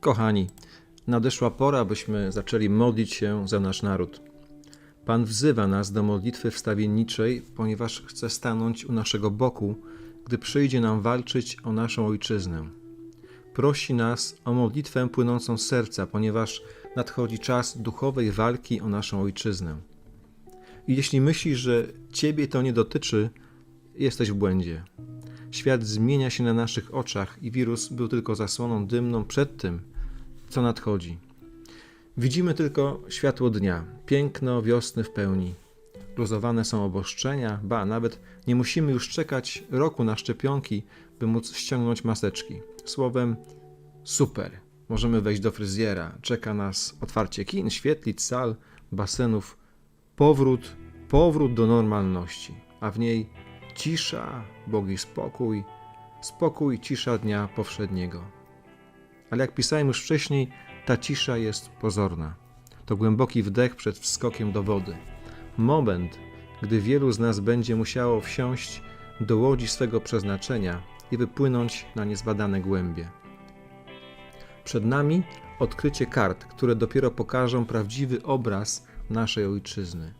Kochani, nadeszła pora, byśmy zaczęli modlić się za nasz naród. Pan wzywa nas do modlitwy wstawienniczej, ponieważ chce stanąć u naszego boku, gdy przyjdzie nam walczyć o naszą ojczyznę. Prosi nas o modlitwę płynącą z serca, ponieważ nadchodzi czas duchowej walki o naszą ojczyznę. I jeśli myślisz, że Ciebie to nie dotyczy, jesteś w błędzie. Świat zmienia się na naszych oczach i wirus był tylko zasłoną dymną przed tym, co nadchodzi. Widzimy tylko światło dnia, piękno wiosny w pełni. Luzowane są obostrzenia, ba, nawet nie musimy już czekać roku na szczepionki, by móc ściągnąć maseczki. Słowem, super. Możemy wejść do fryzjera, czeka nas otwarcie kin, świetlic, sal, basenów, powrót, powrót do normalności, a w niej cisza, Bogi spokój, spokój, cisza dnia powszedniego. Ale jak pisałem już wcześniej, ta cisza jest pozorna. To głęboki wdech przed wskokiem do wody. Moment, gdy wielu z nas będzie musiało wsiąść do łodzi swego przeznaczenia i wypłynąć na niezbadane głębie. Przed nami odkrycie kart, które dopiero pokażą prawdziwy obraz naszej ojczyzny,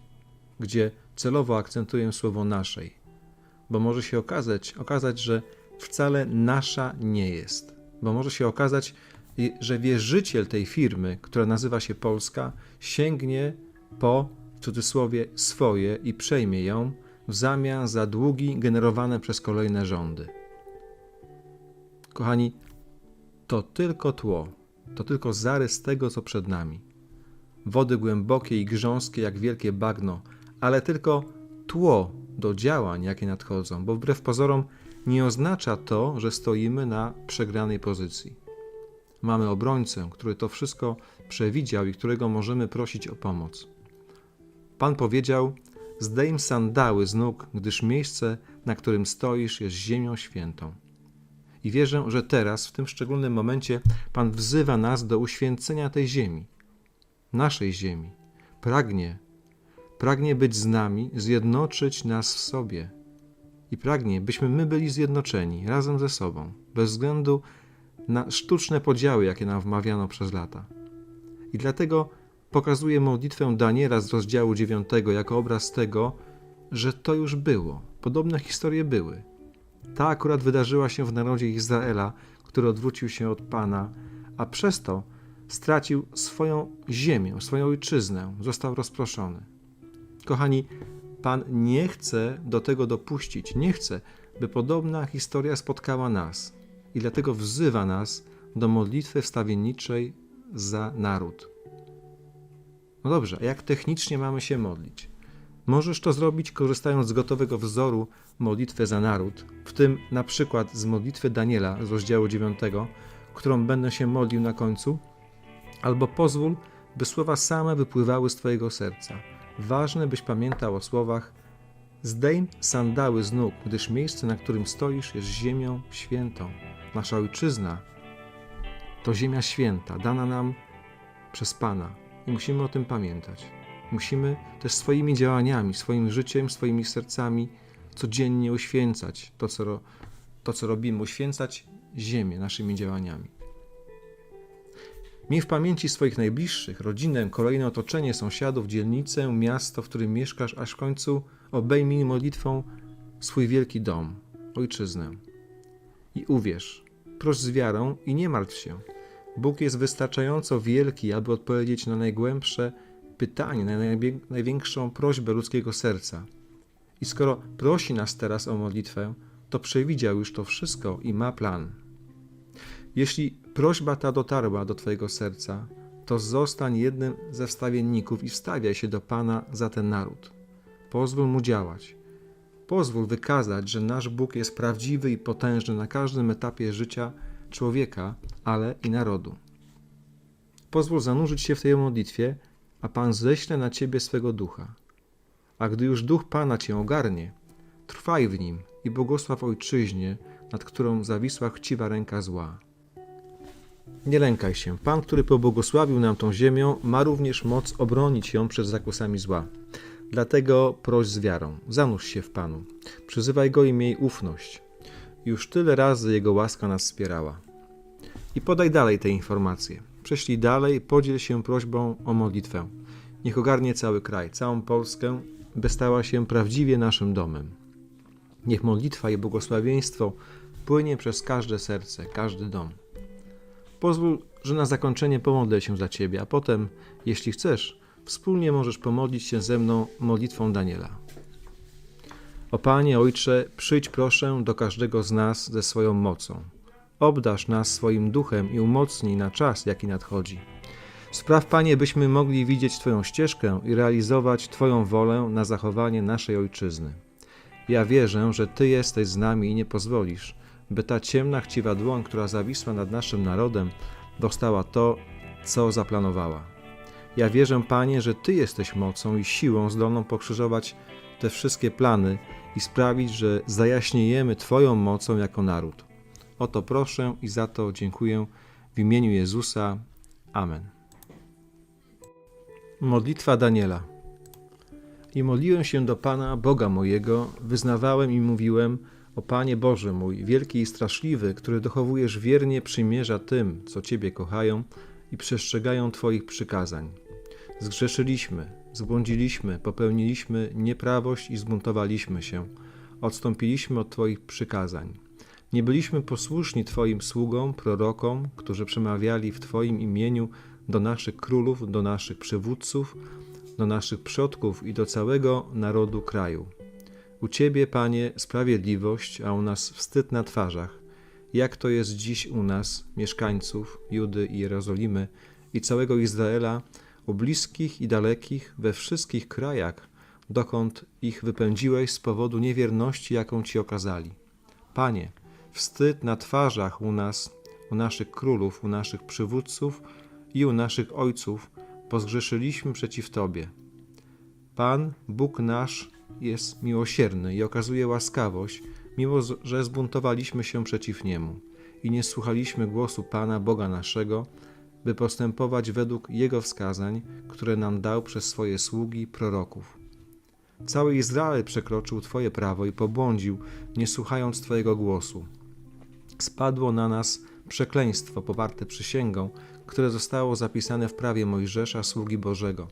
gdzie celowo akcentuję słowo naszej, bo może się okazać, okazać, że wcale nasza nie jest, bo może się okazać, że wierzyciel tej firmy, która nazywa się Polska, sięgnie po, w cudzysłowie, swoje i przejmie ją w zamian za długi generowane przez kolejne rządy. Kochani, to tylko tło, to tylko zarys tego, co przed nami. Wody głębokie i grząskie jak wielkie bagno, ale tylko tło do działań, jakie nadchodzą, bo wbrew pozorom nie oznacza to, że stoimy na przegranej pozycji. Mamy obrońcę, który to wszystko przewidział i którego możemy prosić o pomoc. Pan powiedział: Zdejm sandały z nóg, gdyż miejsce, na którym stoisz, jest ziemią świętą. I wierzę, że teraz, w tym szczególnym momencie, Pan wzywa nas do uświęcenia tej ziemi, naszej ziemi. Pragnie, pragnie być z nami, zjednoczyć nas w sobie. I pragnie, byśmy my byli zjednoczeni razem ze sobą, bez względu na sztuczne podziały, jakie nam wmawiano przez lata. I dlatego pokazuje modlitwę Daniela z rozdziału 9 jako obraz tego, że to już było. Podobne historie były. Ta akurat wydarzyła się w narodzie Izraela, który odwrócił się od Pana, a przez to stracił swoją ziemię, swoją ojczyznę, został rozproszony. Kochani, Pan nie chce do tego dopuścić, nie chce, by podobna historia spotkała nas i dlatego wzywa nas do modlitwy wstawienniczej za naród. No dobrze, a jak technicznie mamy się modlić? Możesz to zrobić korzystając z gotowego wzoru modlitwy za naród, w tym na przykład z modlitwy Daniela z rozdziału 9, którą będę się modlił na końcu, albo pozwól, by słowa same wypływały z Twojego serca. Ważne, byś pamiętał o słowach Zdejm sandały z nóg, gdyż miejsce, na którym stoisz, jest ziemią świętą. Nasza ojczyzna to ziemia święta, dana nam przez Pana i musimy o tym pamiętać. Musimy też swoimi działaniami, swoim życiem, swoimi sercami codziennie uświęcać to, co, to, co robimy, uświęcać ziemię naszymi działaniami. Miej w pamięci swoich najbliższych, rodzinę, kolejne otoczenie, sąsiadów, dzielnicę, miasto, w którym mieszkasz, aż w końcu obejmij modlitwą swój wielki dom, ojczyznę. I uwierz, proś z wiarą i nie martw się. Bóg jest wystarczająco wielki, aby odpowiedzieć na najgłębsze pytanie, na największą prośbę ludzkiego serca. I skoro prosi nas teraz o modlitwę, to przewidział już to wszystko i ma plan. Jeśli prośba ta dotarła do Twojego serca, to zostań jednym ze wstawienników i wstawiaj się do Pana za ten naród. Pozwól mu działać. Pozwól wykazać, że nasz Bóg jest prawdziwy i potężny na każdym etapie życia człowieka, ale i narodu. Pozwól zanurzyć się w tej modlitwie, a Pan ześle na Ciebie swego ducha. A gdy już duch Pana Cię ogarnie, trwaj w nim i błogosław ojczyźnie, nad którą zawisła chciwa ręka zła. Nie lękaj się. Pan, który pobłogosławił nam tą ziemią, ma również moc obronić ją przed zakusami zła. Dlatego proś z wiarą, zanurz się w Panu, przyzywaj Go i miej ufność. Już tyle razy Jego łaska nas wspierała. I podaj dalej te informacje. Prześlij dalej, podziel się prośbą o modlitwę. Niech ogarnie cały kraj, całą Polskę, by stała się prawdziwie naszym domem. Niech modlitwa i błogosławieństwo płynie przez każde serce, każdy dom. Pozwól, że na zakończenie pomodlę się za Ciebie, a potem, jeśli chcesz, wspólnie możesz pomodlić się ze mną modlitwą Daniela. O Panie Ojcze, przyjdź proszę do każdego z nas ze swoją mocą. Obdasz nas swoim duchem i umocnij na czas, jaki nadchodzi. Spraw, Panie, byśmy mogli widzieć Twoją ścieżkę i realizować Twoją wolę na zachowanie naszej Ojczyzny. Ja wierzę, że Ty jesteś z nami i nie pozwolisz, by ta ciemna, chciwa dłoń, która zawisła nad naszym narodem, dostała to, co zaplanowała. Ja wierzę, Panie, że Ty jesteś mocą i siłą zdolną pokrzyżować te wszystkie plany i sprawić, że zajaśniejemy Twoją mocą jako naród. O to proszę i za to dziękuję w imieniu Jezusa. Amen. Modlitwa Daniela. I modliłem się do Pana, Boga mojego, wyznawałem i mówiłem: O Panie Boże mój, wielki i straszliwy, który dochowujesz wiernie przymierza tym, co Ciebie kochają i przestrzegają Twoich przykazań. Zgrzeszyliśmy, zbłądziliśmy, popełniliśmy nieprawość i zbuntowaliśmy się, odstąpiliśmy od Twoich przykazań. Nie byliśmy posłuszni Twoim sługom, prorokom, którzy przemawiali w Twoim imieniu do naszych królów, do naszych przywódców, do naszych przodków i do całego narodu kraju. U Ciebie, Panie, sprawiedliwość, a u nas wstyd na twarzach, jak to jest dziś u nas, mieszkańców Judy i Jerozolimy i całego Izraela, u bliskich i dalekich, we wszystkich krajach, dokąd ich wypędziłeś z powodu niewierności, jaką Ci okazali. Panie, wstyd na twarzach u nas, u naszych królów, u naszych przywódców i u naszych ojców, pozgrzeszyliśmy przeciw Tobie. Pan, Bóg nasz, jest miłosierny i okazuje łaskawość, mimo że zbuntowaliśmy się przeciw Niemu i nie słuchaliśmy głosu Pana, Boga naszego, by postępować według Jego wskazań, które nam dał przez swoje sługi proroków. Cały Izrael przekroczył Twoje prawo i pobłądził, nie słuchając Twojego głosu. Spadło na nas przekleństwo poparte przysięgą, które zostało zapisane w prawie Mojżesza, sługi Bożego.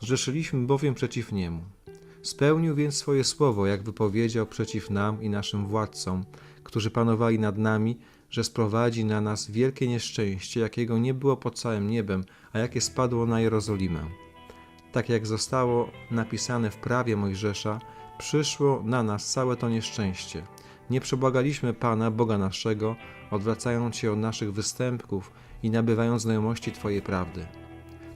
Zrzeszyliśmy bowiem przeciw Niemu. Spełnił więc swoje słowo, jak wypowiedział przeciw nam i naszym władcom, którzy panowali nad nami, że sprowadzi na nas wielkie nieszczęście, jakiego nie było pod całym niebem, a jakie spadło na Jerozolimę. Tak jak zostało napisane w prawie Mojżesza, przyszło na nas całe to nieszczęście. Nie przebłagaliśmy Pana, Boga naszego, odwracając się od naszych występków i nabywając znajomości Twojej prawdy.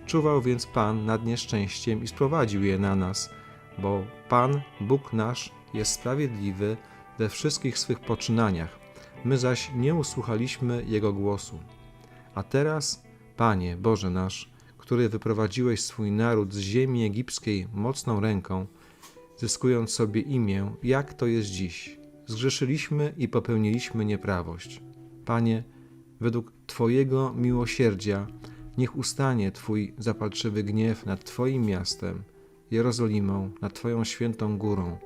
Czuwał więc Pan nad nieszczęściem i sprowadził je na nas, bo Pan, Bóg nasz, jest sprawiedliwy we wszystkich swych poczynaniach, my zaś nie usłuchaliśmy Jego głosu. A teraz, Panie, Boże nasz, który wyprowadziłeś swój naród z ziemi egipskiej mocną ręką, zyskując sobie imię, jak to jest dziś. Zgrzeszyliśmy i popełniliśmy nieprawość. Panie, według Twojego miłosierdzia, niech ustanie Twój zapalczywy gniew nad Twoim miastem, Jerozolimą, nad Twoją świętą górą,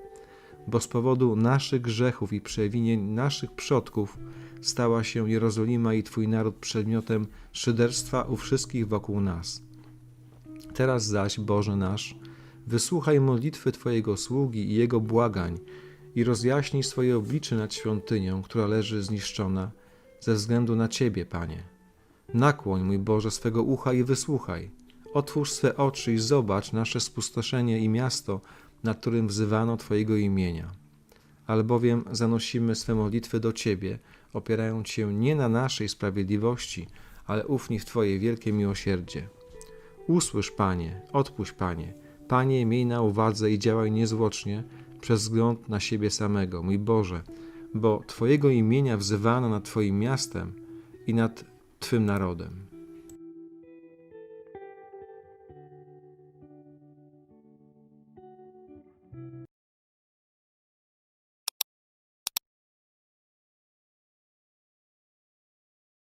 bo z powodu naszych grzechów i przewinień naszych przodków stała się Jerozolima i Twój naród przedmiotem szyderstwa u wszystkich wokół nas. Teraz zaś, Boże nasz, wysłuchaj modlitwy Twojego sługi i jego błagań i rozjaśnij swoje oblicze nad świątynią, która leży zniszczona, ze względu na Ciebie, Panie. Nakłoń, mój Boże, swego ucha i wysłuchaj. Otwórz swe oczy i zobacz nasze spustoszenie i miasto, na którym wzywano Twojego imienia. Albowiem zanosimy swe modlitwy do Ciebie, opierając się nie na naszej sprawiedliwości, ale ufni w Twoje wielkie miłosierdzie. Usłysz, Panie, odpuść, Panie. Panie, miej na uwadze i działaj niezwłocznie przez wzgląd na siebie samego, mój Boże, bo Twojego imienia wzywano nad Twoim miastem i nad Twym narodem.